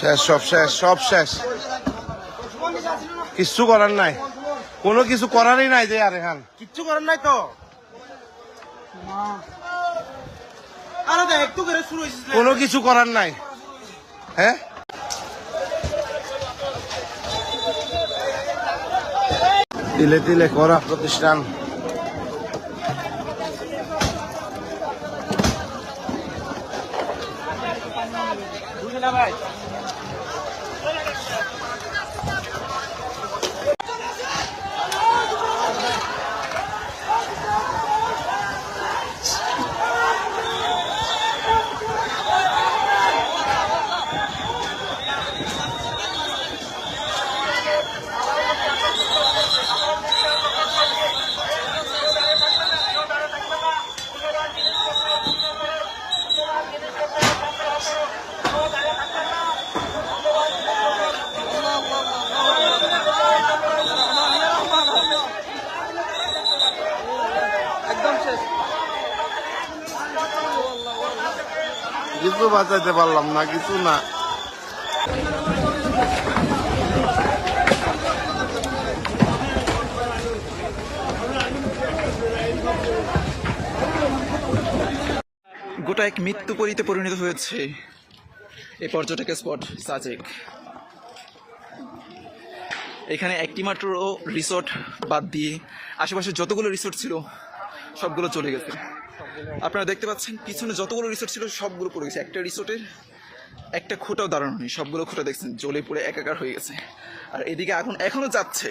শেষ সব শেষ সব শেষ। কিচ্ছু করার নাই। কোনো কিছু করারই নাই যে আর এখান। কিচ্ছু করার নাই তো? কোনো কিছু করার নাই। হ্যাঁ? তিলে তিলে করা প্রতিষ্ঠান। বুঝলি না কিছু বাঁচাইতে পারলাম না, কিছু না। গোটা এক মৃত্যু পরিতে পরিণত হয়েছে। এই পর্যটকের স্পট সাজেক। এখানে একটি মাত্র রিসোর্ট বাদ দিয়ে আশেপাশে যতগুলো রিসোর্ট ছিল, সবগুলো চলে গেছে। আপনারা দেখতে পাচ্ছেন, পিছনে যতগুলো রিসোর্ট ছিল সবগুলো পড়ে গেছে। একটা রিসোর্টের একটা খোঁটাও দাঁড়ানো নেই সবগুলো খোঁটা দেখছেন, জ্বলে পড়ে একাকার হয়ে গেছে। আর এদিকে আগুন এখনও যাচ্ছে।